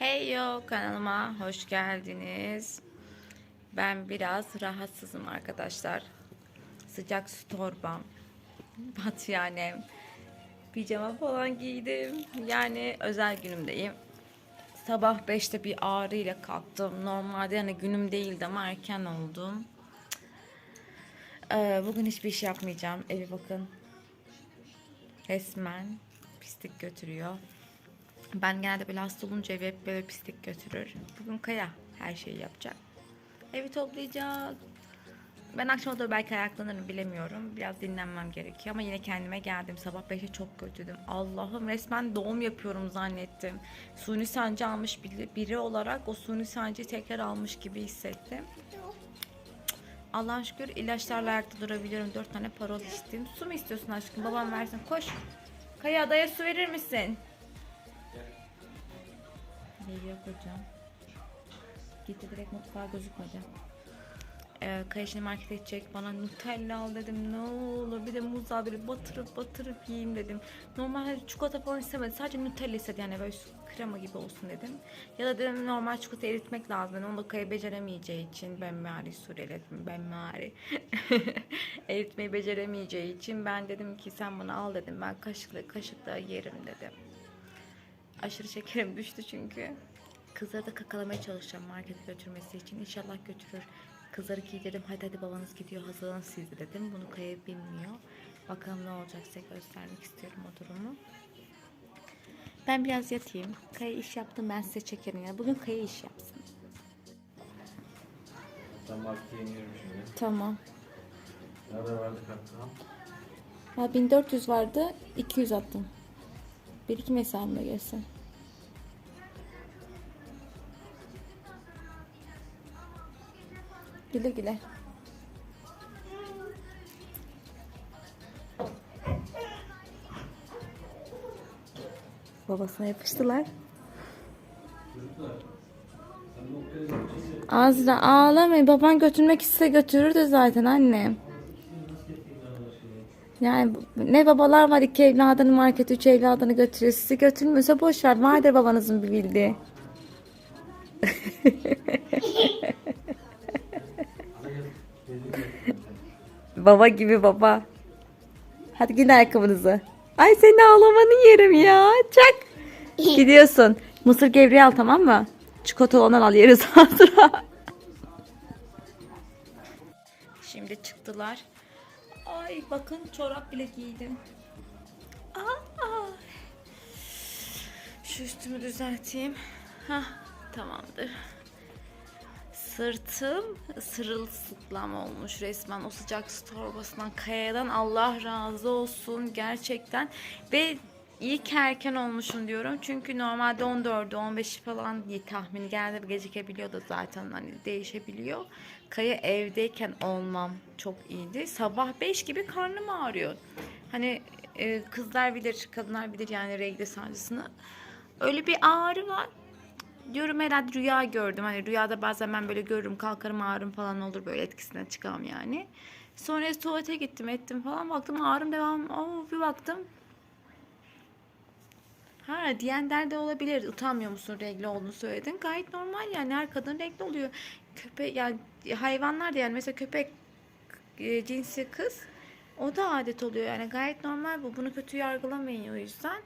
Hey yo kanalıma hoş geldiniz. Ben biraz rahatsızım arkadaşlar. Sıcak su torbam, batyanem, pijama falan giydim. Yani özel günümdeyim. Sabah 5'te bir ağrı ile kalktım. Normalde yani günüm değildi ama erken oldum. Ee, bugün hiçbir iş yapmayacağım. Evi bakın. Resmen pislik götürüyor. Ben genelde böyle hasta olunca evi hep böyle pislik götürür. Bugün Kaya her şeyi yapacak. Evi toplayacak. Ben akşama doğru belki ayaklanırım bilemiyorum. Biraz dinlenmem gerekiyor ama yine kendime geldim. Sabah 5'e çok kötüydüm. Allah'ım resmen doğum yapıyorum zannettim. Suni sancı almış biri, olarak o suni sancıyı tekrar almış gibi hissettim. Allah'a şükür ilaçlarla ayakta durabiliyorum. Dört tane parol içtim. Su mu istiyorsun aşkım? Babam versin. Koş. Kaya adaya su verir misin? Geliyor kocam. Gitti direkt mutfağa gözükmedi. Ee, Kayışını markete gidecek. Bana Nutella al dedim. Ne olur bir de muz al böyle batırıp batırıp yiyeyim dedim. Normal hani çikolata falan istemedi. Sadece Nutella istedi yani böyle krema gibi olsun dedim. Ya da dedim normal çikolata eritmek lazım. Yani onu da beceremeyeceği için ben mari Suriyeli ben mari. Eritmeyi beceremeyeceği için ben dedim ki sen bunu al dedim. Ben kaşıkla kaşıkla yerim dedim. Aşırı şekerim düştü çünkü. Kızları da kakalamaya çalışacağım markete götürmesi için. İnşallah götürür. Kızları giydirdim. Hadi hadi babanız gidiyor hazırlanın siz de dedim. Bunu Kaya bilmiyor. Bakalım ne olacak size göstermek istiyorum o durumu. Ben biraz yatayım. Kaya iş yaptım ben size çekerim ya. Bugün Kaya iş yapsın. Ben markete şimdi. Tamam. Nerede vardı? Ya 1400 vardı 200 attım. Bir iki mesaimde gelsin. Güle güle. Babasına yapıştılar. Azra ağlamayın. Baban götürmek iste götürürdü zaten annem. Yani ne babalar var iki evladını markete üç evladını götürüyor. Sizi götürmüyorsa boş ver. Vardır babanızın bir bildiği. baba gibi baba. Hadi giyin ayakkabınızı. Ay seni ağlamanı yerim ya. Çak. Gidiyorsun. Mısır gevreği al tamam mı? Çikolata olan al yeriz. Şimdi çıktılar. Ay bakın çorap bile giydim. Aa. Şu üstümü düzelteyim. Hah tamamdır. Sırtım sırılsıklam olmuş resmen o sıcak su torbasından kayadan Allah razı olsun gerçekten ve iyi ki erken olmuşum diyorum çünkü normalde 14'ü 15'i falan diye tahmini geldi gecikebiliyor da zaten hani değişebiliyor. Kaya evdeyken olmam çok iyiydi. Sabah 5 gibi karnım ağrıyor. Hani e, kızlar bilir, kadınlar bilir yani regle sancısını. Öyle bir ağrı var diyorum herhalde rüya gördüm. Hani rüyada bazen ben böyle görürüm kalkarım ağrım falan olur böyle etkisinden çıkamam yani. Sonra tuvalete gittim ettim falan baktım ağrım devam. Oo, bir baktım. Ha diyenler de olabilir. Utanmıyor musun regle olduğunu söyledin. Gayet normal yani her kadın regle oluyor. Köpek yani hayvanlar da yani mesela köpek e, cinsi kız o da adet oluyor yani gayet normal bu. Bunu kötü yargılamayın o yüzden.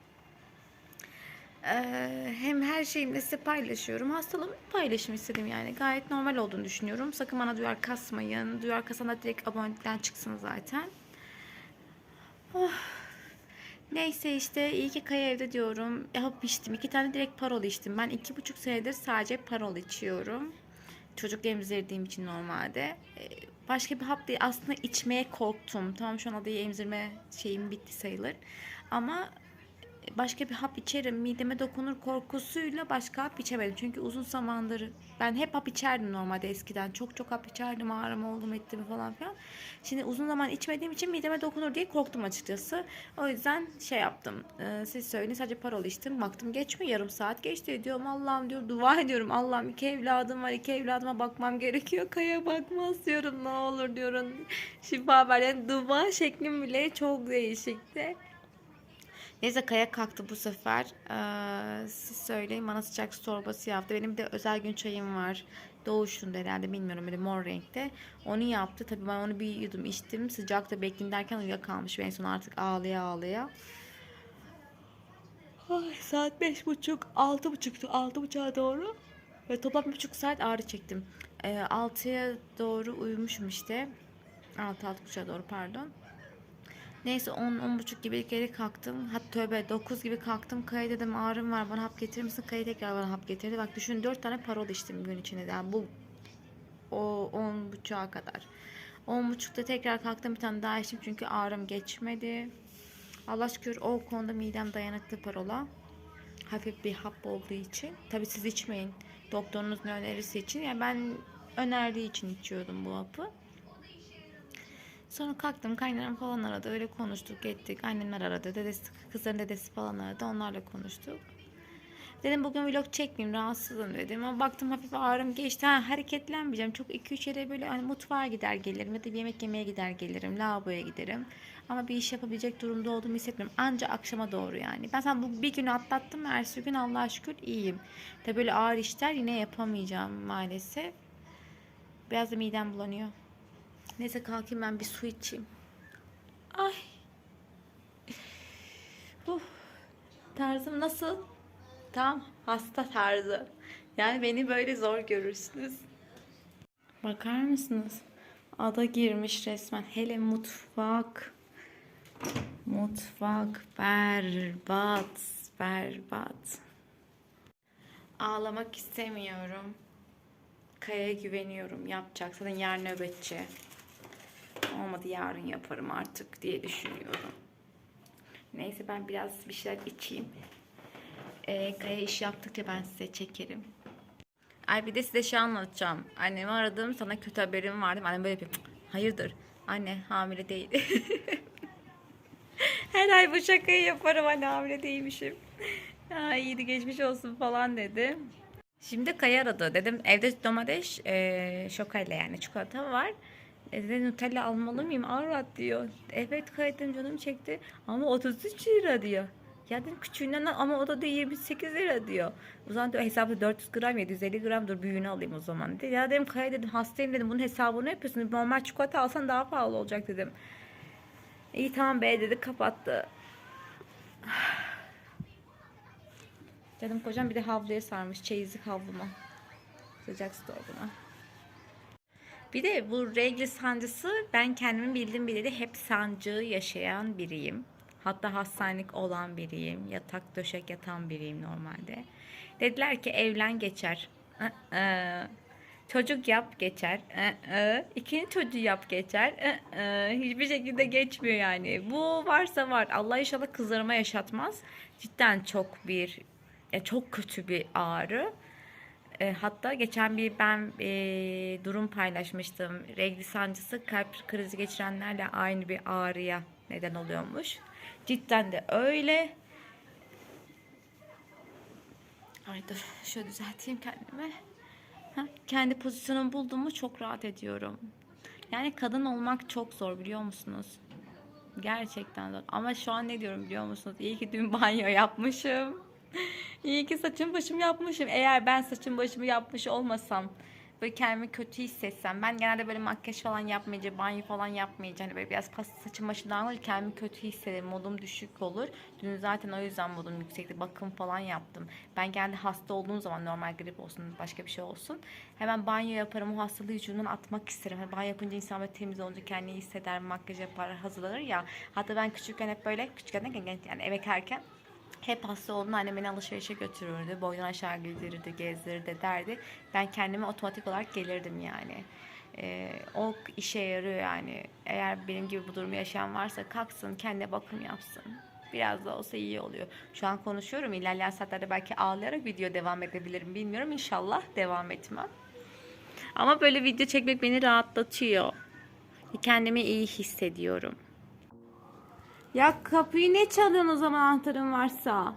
Ee, hem her şeyimle size paylaşıyorum. Hastalığımı paylaşım istedim yani. Gayet normal olduğunu düşünüyorum. Sakın bana duyar kasmayın. Duyar kasana direkt abonelikten çıksın zaten. Oh. Neyse işte iyi ki Kaya evde diyorum. Hap içtim. iki tane direkt parol içtim. Ben iki buçuk senedir sadece parol içiyorum. Çocuk emzirdiğim için normalde. Ee, Başka bir hap değil. Aslında içmeye korktum. Tamam şu an adayı emzirme şeyim bitti sayılır. Ama başka bir hap içerim mideme dokunur korkusuyla başka hap içemedim. Çünkü uzun zamandır ben hep hap içerdim normalde eskiden. Çok çok hap içerdim ağrım oldu mu etti mi falan filan. Şimdi uzun zaman içmediğim için mideme dokunur diye korktum açıkçası. O yüzden şey yaptım. Ee, siz söyleyin sadece parol içtim. Baktım geçmiyor yarım saat geçti. Diyorum Allah'ım diyor dua ediyorum. Allah'ım iki evladım var iki evladıma bakmam gerekiyor. Kaya bakmaz diyorum ne olur diyorum. Şifa ver. Dua şeklim bile çok değişikti. Neyse Kaya kalktı bu sefer. Ee, siz söyleyin bana sıcak su torbası yaptı. Benim de özel gün çayım var. Doğuş'un herhalde bilmiyorum böyle mor renkte. Onu yaptı. Tabii ben onu bir yudum içtim. Sıcakta bekleyin derken uyuyakalmış. En son artık ağlaya ağlaya. Ay, saat beş buçuk, altı buçuktu. Altı buçuğa doğru. Ve toplam bir buçuk saat ağrı çektim. Ee, altıya doğru uyumuşum işte. Altı, altı buçuğa doğru pardon. Neyse 10 10 buçuk gibi geri kalktım. Hatta tövbe 9 gibi kalktım. Kaya dedim ağrım var bana hap getirir misin? Kaya tekrar bana hap getirdi. Bak düşün 4 tane parol içtim gün içinde. Yani bu o 10 buçuğa kadar. 10 buçukta tekrar kalktım bir tane daha içtim çünkü ağrım geçmedi. Allah şükür o konuda midem dayanıklı parola. Hafif bir hap olduğu için. Tabi siz içmeyin. Doktorunuzun önerisi için. Yani ben önerdiği için içiyordum bu hapı. Sonra kalktım kaynanam falan aradı. Öyle konuştuk ettik. Annemler aradı dedesi kızların dedesi falan aradı. Onlarla konuştuk. Dedim bugün vlog çekmeyeyim rahatsızım dedim. Ama baktım hafif ağrım geçti. Ha, hareketlenmeyeceğim. Çok 2-3 yere böyle hani mutfağa gider gelirim ya da bir yemek yemeye gider gelirim lavaboya giderim. Ama bir iş yapabilecek durumda olduğumu hissetmiyorum. Anca akşama doğru yani. Ben sen bu bir günü atlattım ertesi gün Allah'a şükür iyiyim. Tabi böyle ağır işler yine yapamayacağım maalesef. Biraz da midem bulanıyor Neyse kalkayım ben bir su içeyim. Ay. Uf. Tarzım nasıl? Tam hasta tarzı. Yani beni böyle zor görürsünüz. Bakar mısınız? Ada girmiş resmen. Hele mutfak. Mutfak berbat. Berbat. Ağlamak istemiyorum. Kaya'ya güveniyorum. Yapacak. Zaten yarın nöbetçi. Olmadı yarın yaparım artık diye düşünüyorum. Neyse ben biraz bir şeyler içeyim. Ee, Kaya iş yaptıkça ben size çekerim. Ay bir de size şey anlatacağım. Annemi aradım sana kötü haberim vardı. Annem böyle yapıyor. "Cık, Hayırdır? Anne hamile değil. Her ay bu şakayı yaparım anne hamile değilmişim. Ya iyiydi geçmiş olsun falan dedi. Şimdi Kaya aradı. Dedim evde domates, e, şokayla yani çikolata var. E, Nutella almalı mıyım? Avrat diyor. Evet Kaya dedim canım çekti. Ama 33 lira diyor. Ya dedim küçüğünden al ama o da diyor 28 lira diyor. O zaman diyor hesapta 400 gram 750 gram dur büyüğünü alayım o zaman. Dedi. Ya dedim Kaya dedim hastayım dedim bunun hesabını yapıyorsun. Normal çikolata alsan daha pahalı olacak dedim. İyi tamam be dedi kapattı. Dedim kocam bir de havluya sarmış çeyizlik havluma. Sıcak su dolabına. Bir de bu regl sancısı ben kendimin bildiğim bileli hep sancı yaşayan biriyim. Hatta hastanelik olan biriyim. Yatak döşek yatan biriyim normalde. Dediler ki evlen geçer. Çocuk yap geçer. Iı. İkinci çocuğu yap geçer. Hiçbir şekilde geçmiyor yani. Bu varsa var. Allah inşallah kızlarıma yaşatmaz. Cidden çok bir çok kötü bir ağrı. E, hatta geçen bir ben e, durum paylaşmıştım. Regl sancısı kalp krizi geçirenlerle aynı bir ağrıya neden oluyormuş. Cidden de öyle. Ay dur şöyle düzelteyim kendimi. Ha, kendi pozisyonumu buldum mu çok rahat ediyorum. Yani kadın olmak çok zor biliyor musunuz? Gerçekten zor. Ama şu an ne diyorum biliyor musunuz? İyi ki dün banyo yapmışım. İyi ki saçım başımı yapmışım. Eğer ben saçım başımı yapmış olmasam böyle kendimi kötü hissetsem ben genelde böyle makyaj falan yapmayınca banyo falan yapmayınca hani böyle biraz pas saçım başım dağılır kendimi kötü hissederim. Modum düşük olur. Dün zaten o yüzden modum yüksekti. Bakım falan yaptım. Ben genelde hasta olduğum zaman normal grip olsun başka bir şey olsun hemen banyo yaparım. O hastalığı vücudumdan atmak isterim. Hani banyo yapınca insan böyle temiz olunca kendini hisseder makyaj yapar hazırlanır ya. Hatta ben küçükken hep böyle küçükken derken yani eve erken hep hasta olduğunda annem beni alışverişe götürürdü. Boydan aşağı gezdirirdi, gezdirirdi derdi. Ben kendime otomatik olarak gelirdim yani. Ee, o işe yarıyor yani. Eğer benim gibi bu durumu yaşayan varsa kalksın, kendine bakım yapsın. Biraz da olsa iyi oluyor. Şu an konuşuyorum. İlerleyen saatlerde belki ağlayarak video devam edebilirim. Bilmiyorum. İnşallah devam etmem. Ama böyle video çekmek beni rahatlatıyor. Kendimi iyi hissediyorum. Ya kapıyı ne çalıyorsun o zaman anahtarın varsa?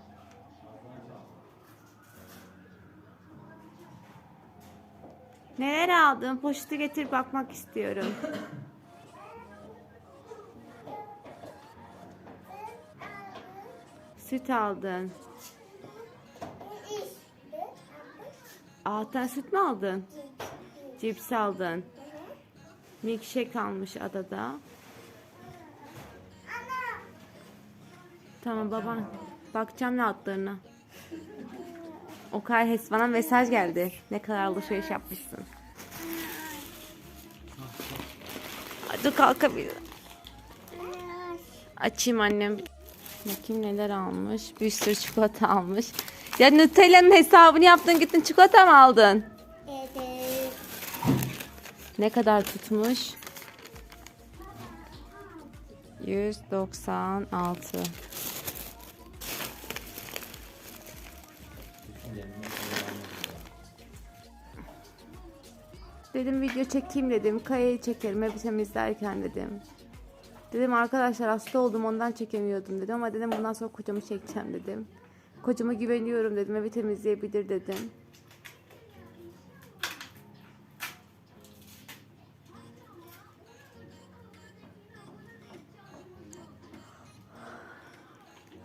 Neler aldın? Poşeti getir bakmak istiyorum. Süt aldın. Altın süt mü aldın? Cips aldın. Milkshake almış adada. Tamam baban. Bakacağım ne altlarına. O kadar hes bana mesaj geldi. Ne kadar alışveriş yapmışsın. Hadi kalkabilir. Açayım annem. Bakayım neler almış. Bir sürü çikolata almış. Ya Nutella'nın hesabını yaptın gittin çikolata mı aldın? Evet. Ne kadar tutmuş? 196. Dedim video çekeyim dedim. Kayayı çekerim hep temizlerken dedim. Dedim arkadaşlar hasta oldum ondan çekemiyordum dedim ama dedim bundan sonra kocamı çekeceğim dedim. Kocama güveniyorum dedim evi temizleyebilir dedim.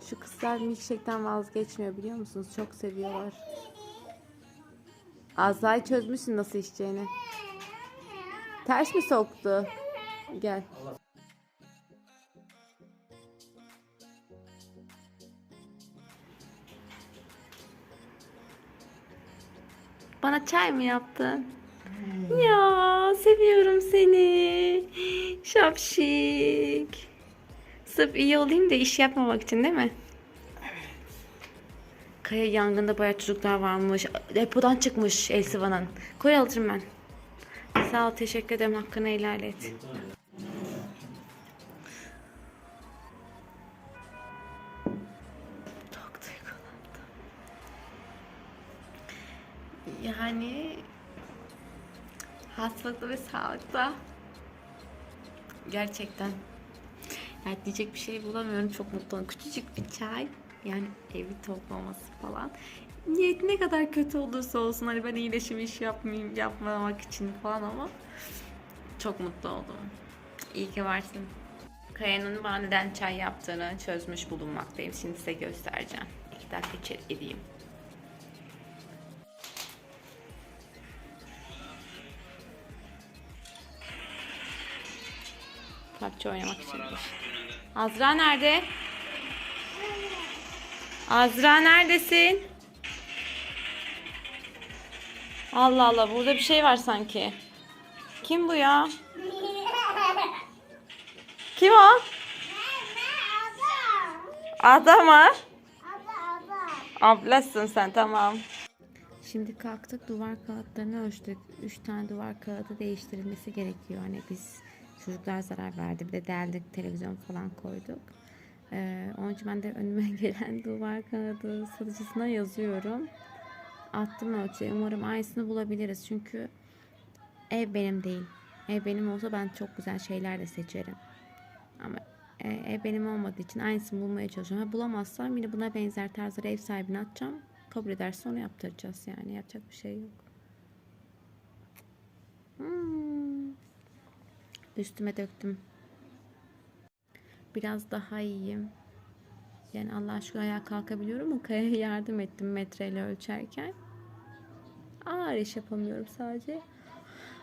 Şu kızlar milkshake'ten vazgeçmiyor biliyor musunuz? Çok seviyorlar. Azra'yı çözmüşsün nasıl içeceğini. Ters mi soktu? Gel. Bana çay mı yaptın? Ya seviyorum seni. Şapşik. Sırf iyi olayım da iş yapmamak için değil mi? Kaya yangında bayağı çocuklar varmış. Depodan çıkmış Elsiva'nın. Koy alırım ben. Sağ ol teşekkür ederim hakkını helal et. Çok duygulandım. Yani hastalıkta ve sağlıkta gerçekten yani diyecek bir şey bulamıyorum. Çok mutluyum. Küçücük bir çay. Yani evi toplaması falan. Niyet ne kadar kötü olursa olsun hani ben iyileşim iş yapmayayım yapmamak için falan ama çok mutlu oldum. İyi ki varsın. Kaya'nın bana neden çay yaptığını çözmüş bulunmaktayım. Şimdi size göstereceğim. İki dakika içeri edeyim. PUBG oynamak için. Azra nerede? Azra neredesin? Allah Allah burada bir şey var sanki. Kim bu ya? Kim o? Ada mı? Ablasın sen tamam. Şimdi kalktık duvar kağıtlarını ölçtük. 3 tane duvar kağıdı değiştirilmesi gerekiyor. Hani biz çocuklar zarar verdi. Bir de deldik televizyon falan koyduk. Ee, onun için ben de önüme gelen duvar kağıdı satıcısına yazıyorum. Attım ölçüye. Umarım aynısını bulabiliriz. Çünkü ev benim değil. Ev benim olsa ben çok güzel şeyler de seçerim. Ama e, ev benim olmadığı için aynısını bulmaya çalışıyorum. Ha, bulamazsam yine buna benzer tarzları ev sahibine atacağım. Kabul ederse onu yaptıracağız yani. Yapacak bir şey yok. Hmm. Üstüme döktüm. Biraz daha iyiyim. Yani Allah aşkına ayağa kalkabiliyorum ama Kaya'ya yardım ettim metreyle ölçerken. Ağır iş yapamıyorum sadece.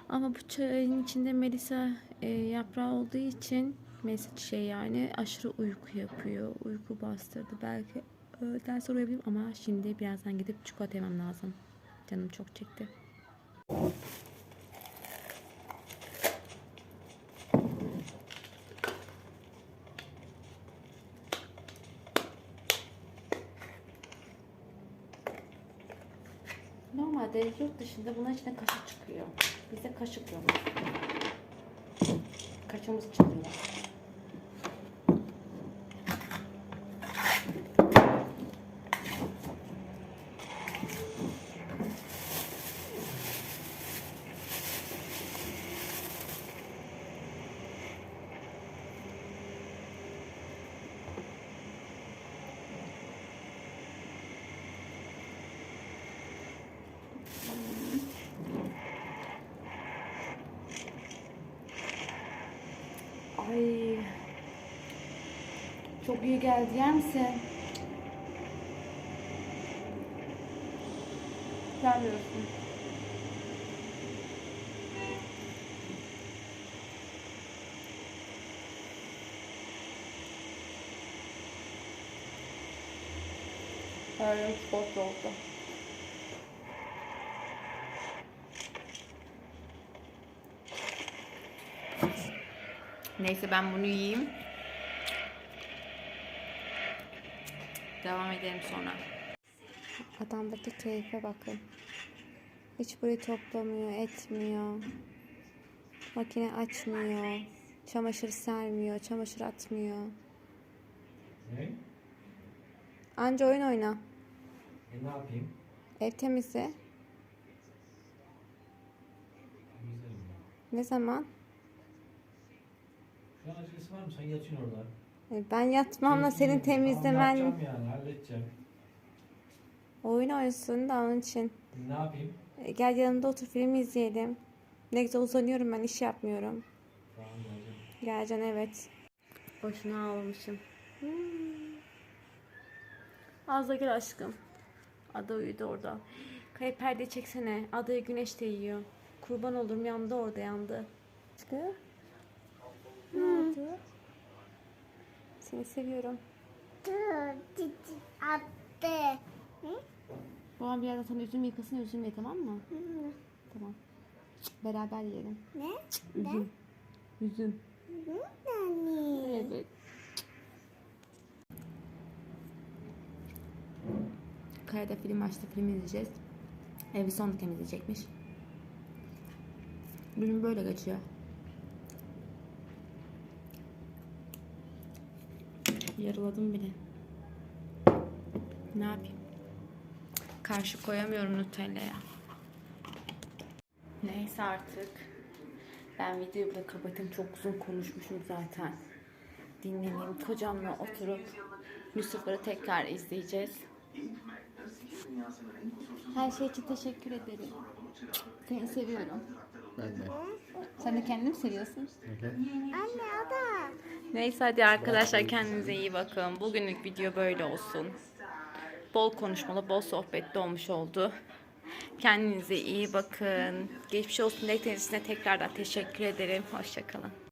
Ama bu çayın içinde Melisa e, yaprağı olduğu için Melisa çiçeği yani aşırı uyku yapıyor. Uyku bastırdı. Belki öğleden sonra uyuyabilirim ama şimdi birazdan gidip çikolata yemem lazım. Canım çok çekti. Normalde yurt dışında bunun içine kaşık çıkıyor. Bize kaşık yok. Kaşığımız çıkıyor. Ay. Çok iyi geldi yer misin? Gelmiyorsun. Aynen spot oldu. Neyse ben bunu yiyeyim. Devam edelim sonra. Adamdaki keyfe bakın. Hiç burayı toplamıyor, etmiyor. Makine açmıyor. Çamaşır sermiyor, çamaşır atmıyor. Ne? Anca oyun oyna. E ne yapayım? Ev temizle. Ne zaman? Şu an acelesi var mı? Sen yatıyorsun orada. E, Ben yatmamla senin Tamam, temizlemen yapacağım yani halledeceğim. oyun oynuyorsun da onun için. Ne yapayım? E, Gel yanımda otur film izleyelim. Ne güzel uzanıyorum ben iş yapmıyorum. Tamam geleceğim. Geleceksin evet. Boşuna ağlamışım. Hmm. Az da gel aşkım. Ada uyudu orada. Kayıp perde çeksene. Adayı güneş de yiyor. Kurban olurum yandı orada yandı. Aşkım. Oldu? Seni seviyorum. Attı. Babam birazdan sana üzüm yıkasın üzüm ye tamam mı? Tamam. Beraber yiyelim. Ne? Üzüm. Üzüm. Nani? Evet. Kayada film açtı. Film izleyeceğiz. Evi sonra temizleyecekmiş. Günüm böyle geçiyor. Yarıladım bile. Ne yapayım? Karşı koyamıyorum Nutella'ya. Neyse artık. Ben videoyu burada kapatayım. Çok uzun konuşmuşum zaten. Dinleneyim. Kocamla oturup Yusuf'ları tekrar izleyeceğiz. Her şey için teşekkür ederim. Seni seviyorum. Ben de. Sen de kendini mi seviyorsun? Öyle. Anne o da. Neyse hadi arkadaşlar kendinize iyi bakın. Bugünlük video böyle olsun. Bol konuşmalı, bol sohbetli olmuş oldu. Kendinize iyi bakın. Geçmiş olsun dilekleriniz tekrardan teşekkür ederim. Hoşçakalın.